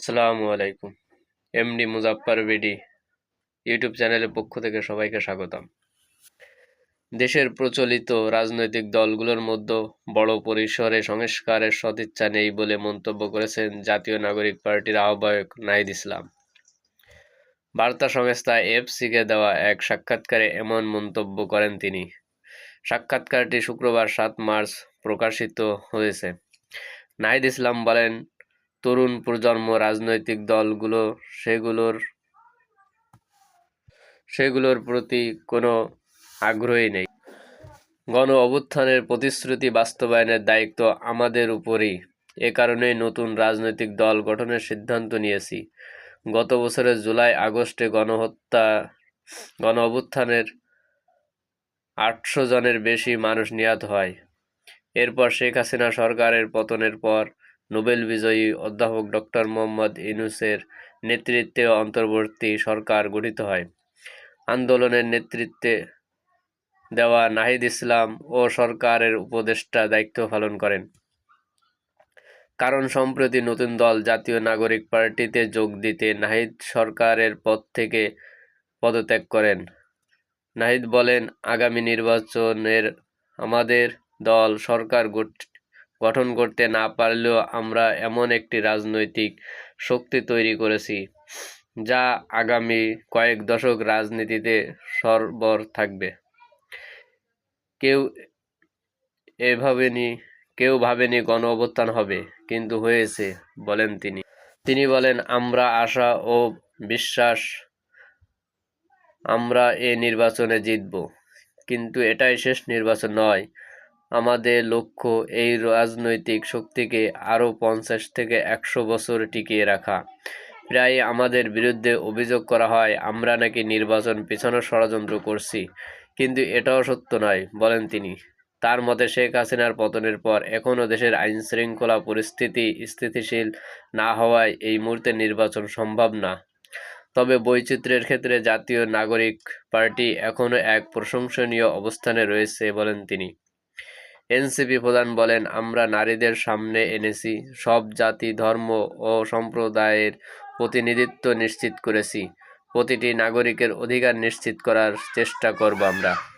আসসালামু আলাইকুম। MD Muzaffar BD YouTube চ্যানেলের পক্ষ থেকে সবাইকে স্বাগতম। দেশের প্রচলিত রাজনৈতিক দলগুলোর মধ্যে বড় পরিসরে সংস্কারের সদিচ্ছা নেই বলে মন্তব্য করেছেন জাতীয় নাগরিক পার্টির আহ্বায়ক নাহিদ ইসলাম। বার্তা সংস্থা এফসিকে দেওয়া এক সাক্ষাৎকারে এমন মন্তব্য করেন তিনি। সাক্ষাৎকারটি শুক্রবার সাত মার্চ প্রকাশিত হয়েছে। নাহিদ ইসলাম বলেন তরুণ প্রজন্ম, রাজনৈতিক দলগুলো, সেগুলোর সেগুলোর প্রতি কোনো আগ্রহী নেই। গণ অভ্যুত্থানের প্রতিশ্রুতি বাস্তবায়নের দায়িত্ব আমাদের উপরই। এ কারণেই নতুন রাজনৈতিক দল গঠনের সিদ্ধান্ত নিয়েছি। গত বছরের জুলাই, আগস্টে গণহত্যা, গণ অভ্যুত্থানের আটশো জনের বেশি মানুষ নিহত হয়। এরপর শেখ হাসিনা সরকারের পতনের পর নোবেল বিজয়ী অধ্যাপক ডক্টর মোহাম্মদ ইউনুসের নেতৃত্বে অন্তর্বর্তী সরকার গঠিত হয়। আন্দোলনের নেতৃত্বে দেওয়া নাহিদ ইসলাম ও সরকারের উপদেষ্টা দায়িত্ব পালন করেন। কারণ সম্প্রতি নতুন দল জাতীয় নাগরিক পার্টিতে যোগ দিতে নাহিদ সরকারের পদ থেকে পদত্যাগ করেন। নাহিদ বলেন, আগামী নির্বাচনের আমাদের দল সরকার গঠন করতে না পারলেও আমরা এমন একটি রাজনৈতিক শক্তি তৈরি করেছি, যা আগামী কয়েক দশক রাজনীতিতে সরবর থাকবে। কেউ এভাবেনি, কেউ ভাবেনি গণ অবস্থান হবে, কিন্তু হয়েছে, বলেন তিনি। তিনি বলেন, আমরা আশা ও বিশ্বাস, আমরা এ নির্বাচনে জিতব। কিন্তু এটাই শেষ নির্বাচন নয় আমাদের লক্ষ্য এই রাজনৈতিক শক্তিকে আরও পঞ্চাশ থেকে একশো বছর টিকিয়ে রাখা। প্রায় আমাদের বিরুদ্ধে অভিযোগ করা হয়, আমরা নাকি নির্বাচন পেছানোর ষড়যন্ত্র করছি। কিন্তু এটাও সত্য নয়, বলেন তিনি। তার মতে, শেখ হাসিনার পতনের পর এখনও দেশের আইন শৃঙ্খলা পরিস্থিতি স্থিতিশীল না হওয়ায় এই মুহূর্তে নির্বাচন সম্ভব না। তবে বৈচিত্র্যের ক্ষেত্রে জাতীয় নাগরিক পার্টি এখনও এক প্রশংসনীয় অবস্থানে রয়েছে, বলেন তিনি। এনসিপি প্রধান বলেন, আমরা নারীদের সামনে এনেছি, সব জাতি, ধর্ম ও সম্প্রদায়ের প্রতিনিধিত্ব নিশ্চিত করেছি। প্রতিটি নাগরিকের অধিকার নিশ্চিত করার চেষ্টা করব আমরা।